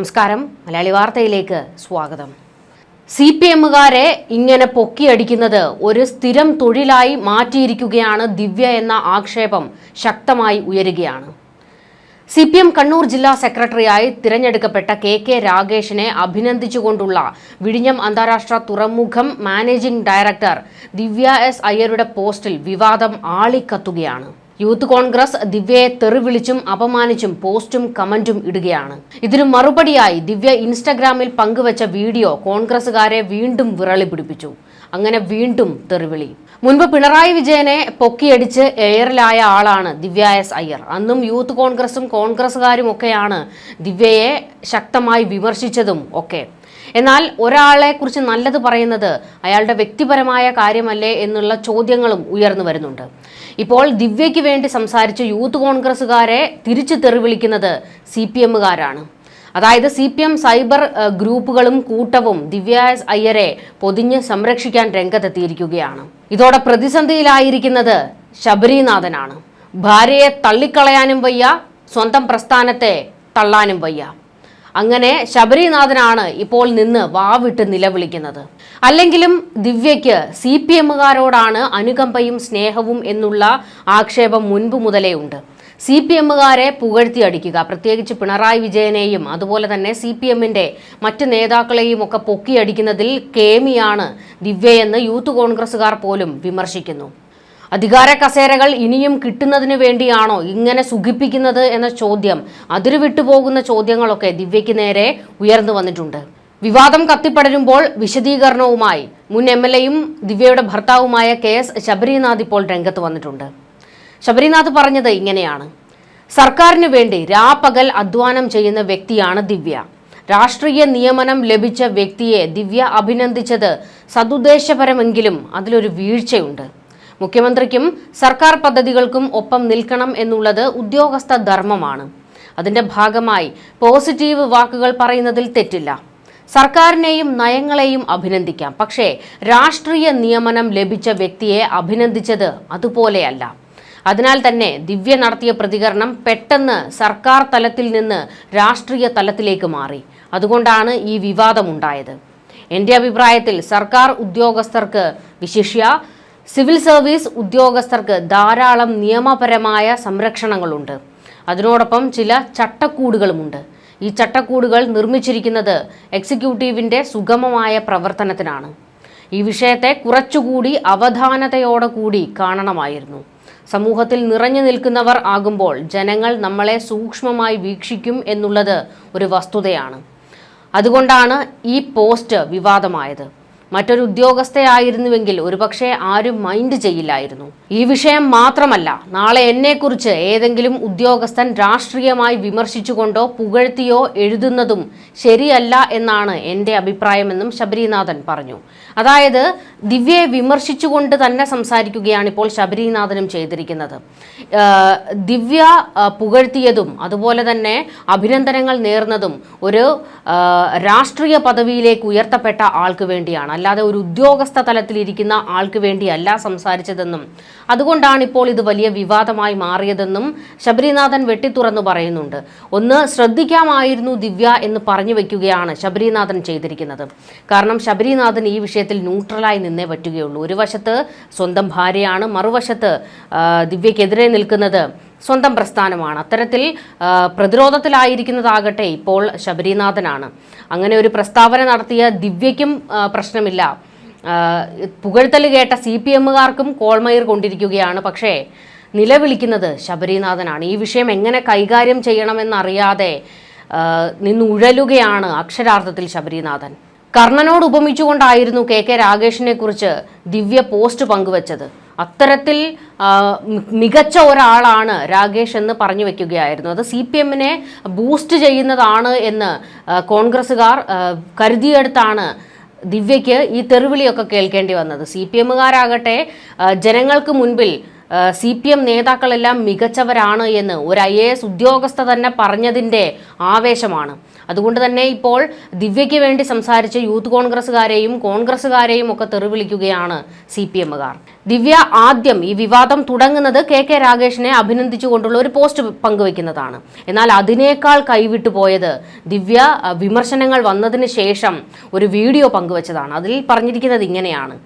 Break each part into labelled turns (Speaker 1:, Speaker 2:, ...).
Speaker 1: നമസ്കാരം. മലയാളി വാർത്തയിലേക്ക് സ്വാഗതം. സി പി എമ്മുകാരെ ഇങ്ങനെ പൊക്കിയടിക്കുന്നത് ഒരു സ്ഥിരം തൊഴിലായി മാറ്റിയിരിക്കുകയാണ് ദിവ്യ എന്ന ആക്ഷേപം ശക്തമായി ഉയരുകയാണ്. സി പി എം കണ്ണൂർ ജില്ലാ സെക്രട്ടറിയായി തിരഞ്ഞെടുക്കപ്പെട്ട കെ കെ രാഗേഷിനെ അഭിനന്ദിച്ചുകൊണ്ടുള്ള വിഴിഞ്ഞം അന്താരാഷ്ട്ര തുറമുഖം മാനേജിംഗ് ഡയറക്ടർ ദിവ്യ എസ് അയ്യരുടെ പോസ്റ്റിൽ വിവാദം ആളിക്കത്തുകയാണ്. യൂത്ത് കോൺഗ്രസ് ദിവ്യയെ തെറിവിളിച്ചും അപമാനിച്ചും പോസ്റ്റും കമന്റും ഇടുകയാണ്. ഇതിനു മറുപടിയായി ദിവ്യ ഇൻസ്റ്റഗ്രാമിൽ പങ്കുവച്ച വീഡിയോ കോൺഗ്രസുകാരെ വീണ്ടും വിറളി പിടിപ്പിച്ചു അങ്ങനെ വീണ്ടും തെറിവിളി. മുൻപ് പിണറായി വിജയനെ പൊക്കിയടിച്ച് എയറിലായ ആളാണ് ദിവ്യ എസ് അയ്യർ. അന്നും യൂത്ത് കോൺഗ്രസും കോൺഗ്രസ്സുകാരും ഒക്കെയാണ് ദിവ്യയെ ശക്തമായി വിമർശിച്ചതും ഒക്കെ. എന്നാൽ ഒരാളെ കുറിച്ച് നല്ലത് പറയുന്നത് അയാളുടെ വ്യക്തിപരമായ കാര്യമല്ലേ എന്നുള്ള ചോദ്യങ്ങളും ഉയർന്നു വരുന്നുണ്ട്. ഇപ്പോൾ ദിവ്യയ്ക്ക് വേണ്ടി സംസാരിച്ച് യൂത്ത് കോൺഗ്രസുകാരെ തിരിച്ചു തെറിവിളിക്കുന്നത് സി പി എമ്മുകാരാണ്. അതായത് സി പി എം സൈബർ ഗ്രൂപ്പുകളും കൂട്ടവും ദിവ്യ അയ്യരെ പൊതിഞ്ഞ് സംരക്ഷിക്കാൻ രംഗത്തെത്തിയിരിക്കുകയാണ്. ഇതോടെ പ്രതിസന്ധിയിലായിരിക്കുന്നത് ശബരിനാഥനാണ്. ഭാര്യയെ തള്ളിക്കളയാനും വയ്യ സ്വന്തം പ്രസ്ഥാനത്തെ തള്ളാനും വയ്യ. അങ്ങനെ ശബരിനാഥനാണ് ഇപ്പോൾ നിന്ന് വാവിട്ട് നിലവിളിക്കുന്നത്. അല്ലെങ്കിലും ദിവ്യയ്ക്ക് സി പി എമ്മുകാരോടാണ് അനുകമ്പയും സ്നേഹവും എന്നുള്ള ആക്ഷേപം മുൻപ് മുതലേ ഉണ്ട്. സി പി എമ്മുകാരെ പുകഴ്ത്തിയടിക്കുക പ്രത്യേകിച്ച് പിണറായി വിജയനെയും അതുപോലെ തന്നെ സി പി എമ്മിന്റെ മറ്റ് നേതാക്കളെയും ഒക്കെ പൊക്കിയടിക്കുന്നതിൽ കേമിയാണ് ദിവ്യയെന്ന് യൂത്ത് കോൺഗ്രസുകാർ പോലും വിമർശിക്കുന്നു. അധികാര കസേരകൾ ഇനിയും കിട്ടുന്നതിന് വേണ്ടിയാണോ ഇങ്ങനെ സുഖിപ്പിക്കുന്നത് എന്ന ചോദ്യം അതിരു വിട്ടുപോകുന്ന ചോദ്യങ്ങളൊക്കെ ദിവ്യയ്ക്ക് നേരെ ഉയർന്നു വന്നിട്ടുണ്ട്. വിവാദം കത്തിപ്പടരുമ്പോൾ വിശദീകരണവുമായി മുൻ എം എൽ എയും ദിവ്യയുടെ ഭർത്താവുമായ കെ എസ് ശബരിനാഥ് ഇപ്പോൾ രംഗത്ത് വന്നിട്ടുണ്ട്. ശബരിനാഥ് പറഞ്ഞത് ഇങ്ങനെയാണ്. സർക്കാരിന് വേണ്ടി രാപ്പകൽ അധ്വാനം ചെയ്യുന്ന വ്യക്തിയാണ് ദിവ്യ. രാഷ്ട്രീയ നിയമനം ലഭിച്ച വ്യക്തിയെ ദിവ്യ അഭിനന്ദിച്ചത് സതുദ്ദേശപരമെങ്കിലും അതിലൊരു വീഴ്ചയുണ്ട്. മുഖ്യമന്ത്രിക്കും സർക്കാർ പദ്ധതികൾക്കും ഒപ്പം നിൽക്കണം എന്നുള്ളത് ഉദ്യോഗസ്ഥ ധർമ്മമാണ്. അതിന്റെ ഭാഗമായി പോസിറ്റീവ് വാക്കുകൾ പറയുന്നതിൽ തെറ്റില്ല. സർക്കാരിനെയും നയങ്ങളെയും അഭിനന്ദിക്കാം. പക്ഷേ രാഷ്ട്രീയ നിയമനം ലഭിച്ച വ്യക്തിയെ അഭിനന്ദിച്ചത് അതുപോലെയല്ല. അതിനാൽ തന്നെ ദിവ്യ നടത്തിയ പ്രതികരണം പെട്ടെന്ന് സർക്കാർ തലത്തിൽ നിന്ന് രാഷ്ട്രീയ തലത്തിലേക്ക് മാറി. അതുകൊണ്ടാണ് ഈ വിവാദമുണ്ടായത്. എന്റെ അഭിപ്രായത്തിൽ സർക്കാർ ഉദ്യോഗസ്ഥർക്ക് വിശിഷ്യ സിവിൽ സർവീസ് ഉദ്യോഗസ്ഥർക്ക് ധാരാളം നിയമപരമായ സംരക്ഷണങ്ങളുണ്ട്. അതിനോടൊപ്പം ചില ചട്ടക്കൂടുകളുമുണ്ട്. ഈ ചട്ടക്കൂടുകൾ നിർമ്മിച്ചിരിക്കുന്നത് എക്സിക്യൂട്ടീവിന്റെ സുഗമമായ പ്രവർത്തനത്തിനാണ്. ഈ വിഷയത്തെ കുറച്ചുകൂടി അവധാനതയോടെ കൂടി കാണണമായിരുന്നു. സമൂഹത്തിൽ നിറഞ്ഞു നിൽക്കുന്നവർ ആകുമ്പോൾ ജനങ്ങൾ നമ്മളെ സൂക്ഷ്മമായി വീക്ഷിക്കും എന്നുള്ളത് ഒരു വസ്തുതയാണ്. അതുകൊണ്ടാണ് ഈ പോസ്റ്റ് വിവാദമായത്. മറ്റൊരു ഉദ്യോഗസ്ഥയായിരുന്നുവെങ്കിൽ ഒരുപക്ഷെ ആരും മൈൻഡ് ചെയ്യില്ലായിരുന്നു. ഈ വിഷയം മാത്രമല്ല നാളെ എന്നെക്കുറിച്ച് ഏതെങ്കിലും ഉദ്യോഗസ്ഥൻ രാഷ്ട്രീയമായി വിമർശിച്ചുകൊണ്ടോ പുകഴ്ത്തിയോ എഴുതുന്നതും ശരിയല്ല എന്നാണ് എന്റെ അഭിപ്രായമെന്നും ശബരിനാഥൻ പറഞ്ഞു. അതായത് ദിവ്യയെ വിമർശിച്ചുകൊണ്ട് തന്നെ സംസാരിക്കുകയാണ് ഇപ്പോൾ ശബരിനാഥനും ചെയ്തിരിക്കുന്നത്. ദിവ്യ പുകഴ്ത്തിയതും അതുപോലെ തന്നെ അഭിനന്ദനങ്ങൾ നേർന്നതും ഒരു രാഷ്ട്രീയ പദവിയിലേക്ക് ഉയർത്തപ്പെട്ട ആൾക്ക് വേണ്ടിയാണ്. അല്ലാതെ ഒരു ഉദ്യോഗസ്ഥ തലത്തിലിരിക്കുന്ന ആൾക്ക് വേണ്ടിയല്ല സംസാരിച്ചതെന്നും അതുകൊണ്ടാണ് ഇപ്പോൾ ഇത് വലിയ വിവാദമായി മാറിയതെന്നും ശബരിനാഥൻ വെട്ടിത്തുറന്നു പറയുന്നുണ്ട്. ഒന്ന് ശ്രദ്ധിക്കാമായിരുന്നു ദിവ്യ എന്ന് പറഞ്ഞു വയ്ക്കുകയാണ് ശബരിനാഥൻ ചെയ്തിരിക്കുന്നത്. കാരണം ശബരിനാഥൻ ഈ വിഷയത്തിൽ ന്യൂട്രലായി നിന്നേ പറ്റുകയുള്ളൂ. ഒരു വശത്ത് സ്വന്തം ഭാര്യയാണ് മറുവശത്ത് ദിവ്യക്കെതിരെ നിൽക്കുന്നത് സ്വന്തം പ്രസ്ഥാനമാണ്. അത്തരത്തിൽ പ്രതിരോധത്തിലായിരിക്കുന്നതാകട്ടെ ഇപ്പോൾ ശബരിനാഥനാണ്. അങ്ങനെ ഒരു പ്രസ്താവന നടത്തിയ ദിവ്യയ്ക്കും പ്രശ്നമില്ല. പുകഴ്ത്തൽ കേട്ട സി പി എമ്മുകാർക്കും കോൾമയിർ കൊണ്ടിരിക്കുകയാണ്. പക്ഷേ നിലവിളിക്കുന്നത് ശബരിനാഥനാണ്. ഈ വിഷയം എങ്ങനെ കൈകാര്യം ചെയ്യണമെന്നറിയാതെ നിന്നുഴലുകയാണ് അക്ഷരാർത്ഥത്തിൽ ശബരിനാഥൻ. കർണനോട് ഉപമിച്ചുകൊണ്ടായിരുന്നു കെ കെ രാഗേഷിനെ കുറിച്ച് ദിവ്യ പോസ്റ്റ് പങ്കുവച്ചത്. അത്തരത്തിൽ മികച്ച ഒരാളാണ് രാഗേഷ് എന്ന് പറഞ്ഞു വെക്കുകയായിരുന്നു. അത് സി പി എമ്മിനെ ബൂസ്റ്റ് ചെയ്യുന്നതാണ് എന്ന് കോൺഗ്രസ്സുകാർ കരുതിയെടുത്താണ് ദിവ്യയ്ക്ക് ഈ തെറിവിളിയൊക്കെ കേൾക്കേണ്ടി വന്നത്. സി പി എമ്മുകാരാകട്ടെ ജനങ്ങൾക്ക് മുൻപിൽ സി പി എം നേതാക്കളെല്ലാം മികച്ചവരാണ് എന്ന് ഒരു ഐ എ എസ് ഉദ്യോഗസ്ഥ തന്നെ പറഞ്ഞതിന്റെ ആവേശമാണ്. അതുകൊണ്ട് തന്നെ ഇപ്പോൾ ദിവ്യയ്ക്ക് വേണ്ടി സംസാരിച്ച യൂത്ത് കോൺഗ്രസ്സുകാരെയും കോൺഗ്രസ്സുകാരെയും ഒക്കെ തെറിവിളിക്കുകയാണ് സി പി എമ്മുകാർ. ദിവ്യ ആദ്യം ഈ വിവാദം തുടങ്ങുന്നത് കെ കെ രാഗേഷിനെ അഭിനന്ദിച്ചുകൊണ്ടുള്ള ഒരു പോസ്റ്റ് പങ്കുവെക്കുന്നതാണ് എന്നാൽ അതിനേക്കാൾ കൈവിട്ടു പോയത് ദിവ്യ വിമർശനങ്ങൾ വന്നതിന് ശേഷം ഒരു വീഡിയോ പങ്കുവച്ചതാണ്. അതിൽ പറഞ്ഞിരിക്കുന്നത് ഇങ്ങനെയാണ്.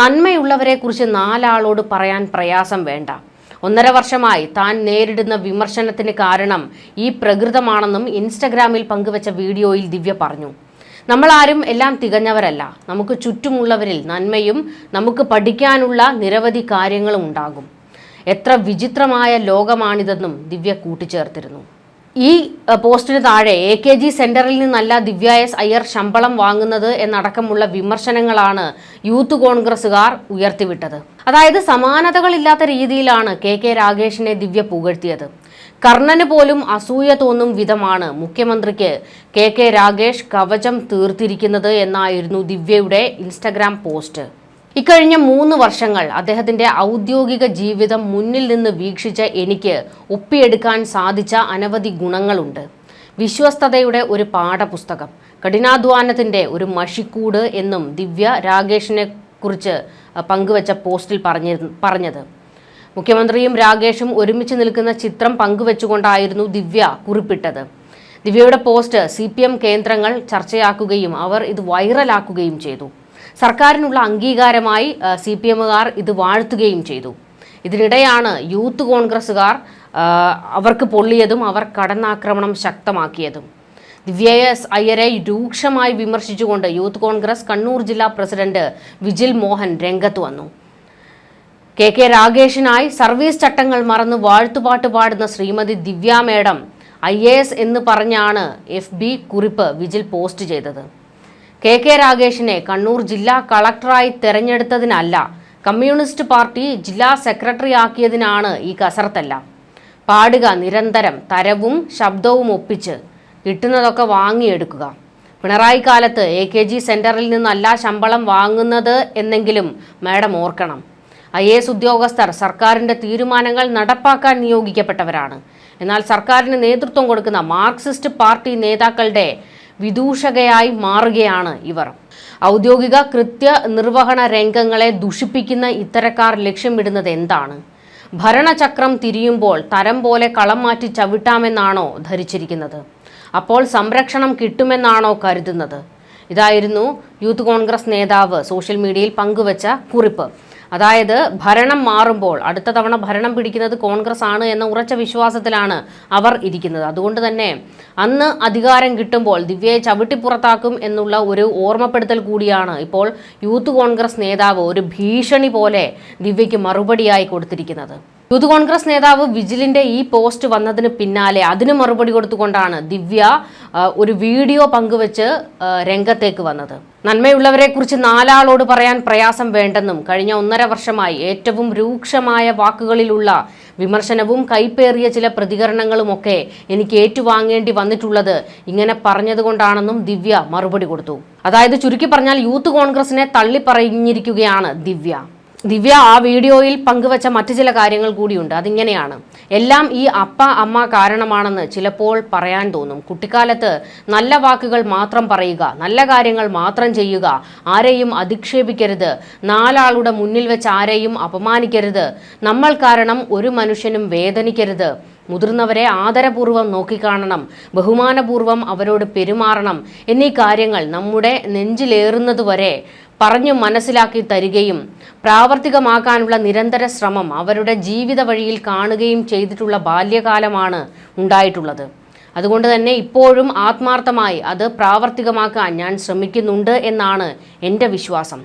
Speaker 1: നന്മയുള്ളവരെ കുറിച്ച് നാലാളോട് പറയാൻ പ്രയാസം വേണ്ട. ഒന്നര വർഷമായി താൻ നേരിടുന്ന വിമർശനത്തിന് കാരണം ഈ പ്രകൃതമാണെന്നും ഇൻസ്റ്റഗ്രാമിൽ പങ്കുവച്ച വീഡിയോയിൽ ദിവ്യ പറഞ്ഞു. നമ്മളാരും എല്ലാം തികഞ്ഞവരല്ല. നമുക്ക് ചുറ്റുമുള്ളവരിൽ നന്മയും നമുക്ക് പഠിക്കാനുള്ള നിരവധി കാര്യങ്ങളും ഉണ്ടാകും. എത്ര വിചിത്രമായ ലോകമാണിതെന്നും ദിവ്യ കൂട്ടിച്ചേർത്തിരുന്നു. ഈ പോസ്റ്റിന് താഴെ എ കെ ജി സെന്ററിൽ നിന്നല്ല ദിവ്യ എസ് അയ്യർ ശമ്പളം വാങ്ങുന്നത് എന്നടക്കമുള്ള വിമർശനങ്ങളാണ് യൂത്ത് കോൺഗ്രസുകാർ ഉയർത്തിവിട്ടത്. അതായത് സമാനതകളില്ലാത്ത രീതിയിലാണ് കെ കെ രാഗേഷിനെ ദിവ്യ പുകഴ്ത്തിയത്. കർണന് പോലും അസൂയ തോന്നും വിധമാണ് മുഖ്യമന്ത്രിക്ക് കെ കെ രാഗേഷ് കവചം തീർത്തിരിക്കുന്നത് എന്നായിരുന്നു ദിവ്യയുടെ ഇൻസ്റ്റഗ്രാം പോസ്റ്റ്. ഇക്കഴിഞ്ഞ മൂന്ന് വർഷങ്ങൾ അദ്ദേഹത്തിന്റെ ഔദ്യോഗിക ജീവിതം മുന്നിൽ നിന്ന് വീക്ഷിച്ച എനിക്ക് ഒപ്പിയെടുക്കാൻ സാധിച്ച അനവധി ഗുണങ്ങളുണ്ട്. വിശ്വസ്തതയുടെ ഒരു പാഠപുസ്തകം കഠിനാധ്വാനത്തിന്റെ ഒരു മഷിക്കൂട് എന്നും ദിവ്യ രാഗേഷിനെ കുറിച്ച് പങ്കുവച്ച പോസ്റ്റിൽ പറഞ്ഞ പറഞ്ഞത്. മുഖ്യമന്ത്രിയും രാഗേഷും ഒരുമിച്ച് നിൽക്കുന്ന ചിത്രം പങ്കുവെച്ചുകൊണ്ടായിരുന്നു ദിവ്യ കുറിപ്പിട്ടത്. ദിവ്യയുടെ പോസ്റ്റ് സി കേന്ദ്രങ്ങൾ ചർച്ചയാക്കുകയും അവർ ഇത് വൈറലാക്കുകയും ചെയ്തു. സർക്കാരിനുള്ള അംഗീകാരമായി സി പി എമ്മുകാർ ഇത് വാഴ്ത്തുകയും ചെയ്തു. ഇതിനിടെയാണ് യൂത്ത് കോൺഗ്രസ്സുകാർ അവർക്ക് പൊള്ളിയതും അവർ കടന്നാക്രമണം ശക്തമാക്കിയതും. ദിവ്യ എസ് അയ്യരെ രൂക്ഷമായി വിമർശിച്ചുകൊണ്ട് യൂത്ത് കോൺഗ്രസ് കണ്ണൂർ ജില്ലാ പ്രസിഡന്റ് വിജിൽ മോഹൻ രംഗത്ത് വന്നു. കെ കെ രാഗേഷിനായി സർവീസ് ചട്ടങ്ങൾ മറന്ന് വാഴ്ത്തുപാട്ട് പാടുന്ന ശ്രീമതി ദിവ്യ മേഡം ഐ എന്ന് പറഞ്ഞാണ് എഫ് കുറിപ്പ് വിജിൽ പോസ്റ്റ് ചെയ്തത്. കെ കെ രാഗേഷിനെ കണ്ണൂർ ജില്ലാ കളക്ടറായി തെരഞ്ഞെടുത്തതിനല്ല കമ്മ്യൂണിസ്റ്റ് പാർട്ടി ജില്ലാ സെക്രട്ടറി ആക്കിയതിനാണ് ഈ കസർത്തല്ല പാടുക നിരന്തരം തരവും ശബ്ദവും ഒപ്പിച്ച് കിട്ടുന്നതൊക്കെ വാങ്ങിയെടുക്കുക. പിണറായി കാലത്ത് എ കെ ജി സെന്ററിൽ നിന്നല്ല ശമ്പളം വാങ്ങുന്നത് എന്നെങ്കിലും മാഡം ഓർക്കണം. ഐ എ എസ് ഉദ്യോഗസ്ഥർ സർക്കാരിന്റെ തീരുമാനങ്ങൾ നടപ്പാക്കാൻ നിയോഗിക്കപ്പെട്ടവരാണ്. എന്നാൽ സർക്കാരിന് നേതൃത്വം കൊടുക്കുന്ന മാർക്സിസ്റ്റ് പാർട്ടി നേതാക്കളുടെ വിദൂഷകയായി മാറുകയാണ് ഇവർ. ഔദ്യോഗിക കൃത്യ നിർവഹണ രംഗങ്ങളെ ദുഷിപ്പിക്കുന്ന ഇത്തരക്കാർ ലക്ഷ്യമിടുന്നത് എന്താണ്? ഭരണചക്രം തിരിയുമ്പോൾ തരം പോലെ കളം മാറ്റി ചവിട്ടാമെന്നാണോ ധരിച്ചിരിക്കുന്നത്? അപ്പോൾ സംരക്ഷണം കിട്ടുമെന്നാണോ കരുതുന്നത്? ഇതായിരുന്നു യൂത്ത് കോൺഗ്രസ് നേതാവ് സോഷ്യൽ മീഡിയയിൽ പങ്കുവച്ച കുറിപ്പ്. അതായത് ഭരണം മാറുമ്പോൾ അടുത്ത തവണ ഭരണം പിടിക്കുന്നത് കോൺഗ്രസ് ആണ് എന്ന ഉറച്ച വിശ്വാസത്തിലാണ് അവർ ഇരിക്കുന്നത്. അതുകൊണ്ട് തന്നെ അന്ന് അധികാരം കിട്ടുമ്പോൾ ദിവ്യയെ ചവിട്ടിപ്പുറത്താക്കും എന്നുള്ള ഒരു ഓർമ്മപ്പെടുത്തൽ കൂടിയാണ് ഇപ്പോൾ യൂത്ത് കോൺഗ്രസ് നേതാവ് ഒരു ഭീഷണി പോലെ ദിവ്യയ്ക്ക് മറുപടിയായി കൊടുത്തിരിക്കുന്നത്. യൂത്ത് കോൺഗ്രസ് നേതാവ് വിജിലിന്റെ ഈ പോസ്റ്റ് വന്നതിന് പിന്നാലെ അതിന് മറുപടി കൊടുത്തുകൊണ്ടാണ് ദിവ്യ ഒരു വീഡിയോ പങ്കുവച്ച് രംഗത്തേക്ക് വന്നത്. നന്മയുള്ളവരെ കുറിച്ച് നാലാളോട് പറയാൻ പ്രയാസം വേണ്ടെന്നും കഴിഞ്ഞ ഒന്നര വർഷമായി ഏറ്റവും രൂക്ഷമായ വാക്കുകളിലുള്ള വിമർശനവും കൈപ്പേറിയ ചില പ്രതികരണങ്ങളും ഒക്കെ എനിക്ക് ഏറ്റുവാങ്ങേണ്ടി വന്നിട്ടുള്ളത് ഇങ്ങനെ പറഞ്ഞതുകൊണ്ടാണെന്നും ദിവ്യ മറുപടി കൊടുത്തു. അതായത് ചുരുക്കി പറഞ്ഞാൽ യൂത്ത് കോൺഗ്രസിനെ തള്ളിപ്പറഞ്ഞിരിക്കുകയാണ് ദിവ്യ. ദിവ്യ ആ വീഡിയോയിൽ പങ്കുവച്ച മറ്റു ചില കാര്യങ്ങൾ കൂടിയുണ്ട്. അതിങ്ങനെയാണ്. എല്ലാം ഈ അപ്പ അമ്മ കാരണമാണെന്ന് ചിലപ്പോൾ പറയാൻ തോന്നും. കുട്ടിക്കാലത്ത് നല്ല വാക്കുകൾ മാത്രം പറയുക നല്ല കാര്യങ്ങൾ മാത്രം ചെയ്യുക ആരെയും അധിക്ഷേപിക്കരുത് നാലാളുടെ മുന്നിൽ വെച്ച് ആരെയും അപമാനിക്കരുത്. നമ്മൾ കാരണം ഒരു മനുഷ്യനും വേദനിക്കരുത്. മുതിർന്നവരെ ആദരപൂർവം നോക്കിക്കാണണം ബഹുമാനപൂർവം അവരോട് പെരുമാറണം എന്നീ കാര്യങ്ങൾ നമ്മുടെ നെഞ്ചിലേറുന്നതുവരെ പറഞ്ഞു മനസ്സിലാക്കി തരികയും പ്രാവർത്തികമാക്കാനുള്ള നിരന്തര ശ്രമം അവരുടെ ജീവിത വഴിയിൽ കാണുകയും ചെയ്തിട്ടുള്ള ബാല്യകാലമാണ് ഉണ്ടായിട്ടുള്ളത്. അതുകൊണ്ട് തന്നെ ഇപ്പോഴും ആത്മാർത്ഥമായി അത് പ്രാവർത്തികമാക്കാൻ ഞാൻ ശ്രമിക്കുന്നുണ്ട് എന്നാണ് എന്റെ വിശ്വാസം.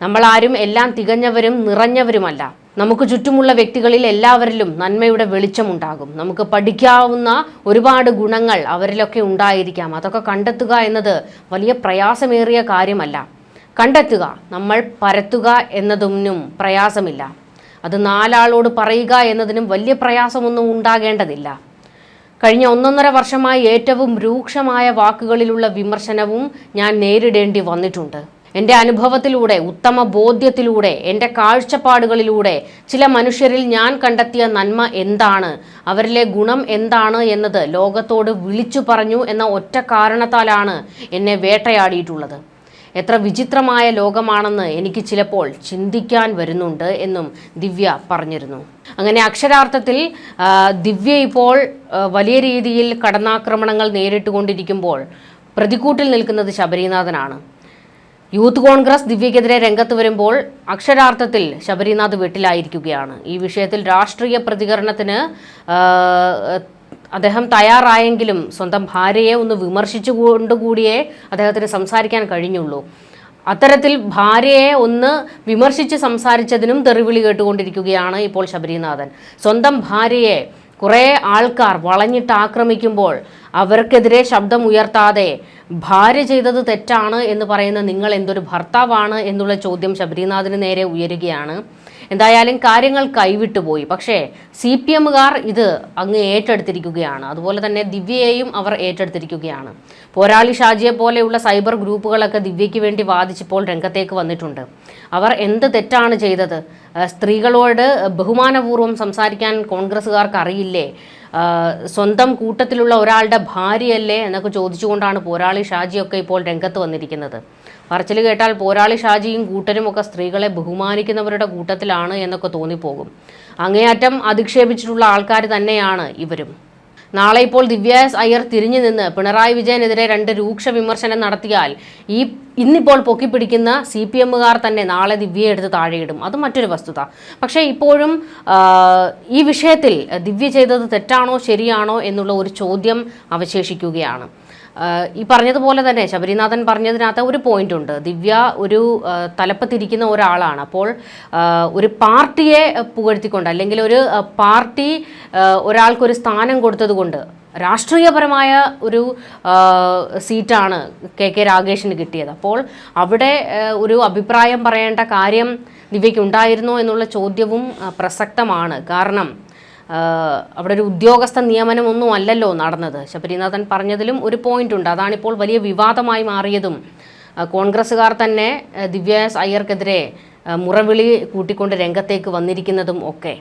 Speaker 1: നമ്മളാരും എല്ലാം തികഞ്ഞവരും നിറഞ്ഞവരുമല്ല. നമുക്ക് ചുറ്റുമുള്ള വ്യക്തികളിൽ എല്ലാവരിലും നന്മയുടെ വെളിച്ചമുണ്ടാകും. നമുക്ക് പഠിക്കാവുന്ന ഒരുപാട് ഗുണങ്ങൾ അവരിലൊക്കെ ഉണ്ടായിരിക്കാം. അതൊക്കെ കണ്ടെത്തുക എന്നത് വലിയ പ്രയാസമേറിയ കാര്യമല്ല. കണ്ടെത്തുക നമ്മൾ പരത്തുക എന്നതൊന്നും പ്രയാസമില്ല. അത് നാലാളോട് പറയുക എന്നതിനും വലിയ പ്രയാസമൊന്നും ഉണ്ടാകേണ്ടതില്ല. കഴിഞ്ഞ ഒന്നൊന്നര വർഷമായി ഏറ്റവും രൂക്ഷമായ വാക്കുകളിലുള്ള വിമർശനവും ഞാൻ നേരിടേണ്ടി വന്നിട്ടുണ്ട്. എന്റെ അനുഭവത്തിലൂടെ ഉത്തമ ബോധ്യത്തിലൂടെ എന്റെ കാഴ്ചപ്പാടുകളിലൂടെ ചില മനുഷ്യരിൽ ഞാൻ കണ്ടെത്തിയ നന്മ എന്താണ്? അവരിലെ ഗുണം എന്താണ് എന്നത് ലോകത്തോട് വിളിച്ചു പറഞ്ഞു എന്ന ഒറ്റ കാരണത്താലാണ് എന്നെ വേട്ടയാടിയിട്ടുള്ളത്. എത്ര വിചിത്രമായ ലോകമാണെന്ന് എനിക്ക് ചിലപ്പോൾ ചിന്തിക്കാൻ വരുന്നുണ്ട് എന്നും ദിവ്യ പറഞ്ഞിരുന്നു. അങ്ങനെ അക്ഷരാർത്ഥത്തിൽ ദിവ്യ ഇപ്പോൾ വലിയ രീതിയിൽ കടന്നാക്രമണങ്ങൾ നേരിട്ടുകൊണ്ടിരിക്കുമ്പോൾ പ്രതിക്കൂട്ടിൽ നിൽക്കുന്നത് ശബരിനാഥനാണ്. യൂത്ത് കോൺഗ്രസ് ദിവ്യക്കെതിരെ രംഗത്ത് വരുമ്പോൾ അക്ഷരാർത്ഥത്തിൽ ശബരിനാഥ് വീട്ടിലായിരിക്കുകയാണ്. ഈ വിഷയത്തിൽ രാഷ്ട്രീയ പ്രതികരണത്തിന് അദ്ദേഹം തയ്യാറായെങ്കിലും സ്വന്തം ഭാര്യയെ ഒന്ന് വിമർശിച്ചു കൊണ്ടുകൂടിയേ അദ്ദേഹത്തിന് സംസാരിക്കാൻ കഴിഞ്ഞുള്ളൂ. അത്തരത്തിൽ ഭാര്യയെ ഒന്ന് വിമർശിച്ച് സംസാരിച്ചതിനും തെറിവിളി കേട്ടുകൊണ്ടിരിക്കുകയാണ് ഇപ്പോൾ ശബരിനാഥൻ. സ്വന്തം ഭാര്യയെ കുറേ ആൾക്കാർ വളഞ്ഞിട്ട് ആക്രമിക്കുമ്പോൾ അവർക്കെതിരെ ശബ്ദം ഉയർത്താതെ ഭാര്യ ചെയ്തത് തെറ്റാണ് എന്ന് പറയുന്ന നിങ്ങൾ എന്തൊരു ഭർത്താവാണ് എന്നുള്ള ചോദ്യം ശബരിനാഥിന് നേരെ ഉയരുകയാണ്. എന്തായാലും കാര്യങ്ങൾ കൈവിട്ടുപോയി പക്ഷേ സി പി എമ്മുകാർ ഇത് അങ്ങ് ഏറ്റെടുത്തിരിക്കുകയാണ്. അതുപോലെ തന്നെ ദിവ്യയെയും അവർ ഏറ്റെടുത്തിരിക്കുകയാണ്. പോരാളി ഷാജിയെ പോലെയുള്ള സൈബർ ഗ്രൂപ്പുകളൊക്കെ ദിവ്യയ്ക്ക് വേണ്ടി വാദിച്ചപ്പോൾ രംഗത്തേക്ക് വന്നിട്ടുണ്ട്. അവർ എന്ത് തെറ്റാണ് ചെയ്തത്? സ്ത്രീകളോട് ബഹുമാനപൂർവം സംസാരിക്കാൻ കോൺഗ്രസ്സുകാർക്ക് അറിയില്ലേ? സ്വന്തം കൂട്ടത്തിലുള്ള ഒരാളുടെ ഭാര്യയല്ലേ എന്നൊക്കെ ചോദിച്ചുകൊണ്ടാണ് പോരാളി ഷാജിയൊക്കെ ഇപ്പോൾ രംഗത്ത് വന്നിരിക്കുന്നത്. പറച്ചിൽ കേട്ടാൽ പോരാളി ഷാജിയും കൂട്ടരും ഒക്കെ സ്ത്രീകളെ ബഹുമാനിക്കുന്നവരുടെ കൂട്ടത്തിലാണ് എന്നൊക്കെ തോന്നിപ്പോകും. അങ്ങേയറ്റം അധിക്ഷേപിച്ചിട്ടുള്ള ആൾക്കാർ തന്നെയാണ് ഇവരും. നാളെ ഇപ്പോൾ ദിവ്യ എസ് അയ്യർ തിരിഞ്ഞു നിന്ന് പിണറായി വിജയനെതിരെ രണ്ട് രൂക്ഷ വിമർശനം നടത്തിയാൽ ഈ ഇന്നിപ്പോൾ പൊക്കിപ്പിടിക്കുന്ന സി പി എമ്മുകാർ തന്നെ നാളെ ദിവ്യയെ എടുത്ത് താഴെയിടും. അത് മറ്റൊരു വസ്തുത. പക്ഷേ ഇപ്പോഴും ഈ വിഷയത്തിൽ ദിവ്യ ചെയ്തത് തെറ്റാണോ ശരിയാണോ എന്നുള്ള ഒരു ചോദ്യം അവശേഷിക്കുകയാണ്. ഈ പറഞ്ഞതുപോലെ തന്നെ ശബരിനാഥൻ പറഞ്ഞതിനകത്ത് ഒരു പോയിന്റ് ഉണ്ട്. ദിവ്യ ഒരു തലപ്പത്തിരിക്കുന്ന ഒരാളാണ്. അപ്പോൾ ഒരു പാർട്ടിയെ പുകഴ്ത്തിക്കൊണ്ട് അല്ലെങ്കിൽ ഒരു പാർട്ടി ഒരാൾക്കൊരു സ്ഥാനം കൊടുത്തതുകൊണ്ട് രാഷ്ട്രീയപരമായ ഒരു സീറ്റാണ് കെ കെ രാഗേഷിന് കിട്ടിയത്. അപ്പോൾ അവിടെ ഒരു അഭിപ്രായം പറയേണ്ട കാര്യം ദിവ്യയ്ക്ക് ഉണ്ടായിരുന്നോ എന്നുള്ള ചോദ്യവും പ്രസക്തമാണ്. കാരണം അവിടെ ഒരു ഉദ്യോഗസ്ഥ നിയമനമൊന്നും അല്ലല്ലോ നടന്നത്. ശബരിനാഥൻ പറഞ്ഞതിലും ഒരു പോയിന്റ് ഉണ്ട്. അതാണിപ്പോൾ വലിയ വിവാദമായി മാറിയതും. കോൺഗ്രസ്സുകാർ തന്നെ ദിവ്യാസ് ദിവ്യ അയ്യർക്കെതിരെ മുറവിളി കൂട്ടിക്കൊണ്ട് രംഗത്തേക്ക് വന്നിരിക്കുന്നതും ഒക്കെ.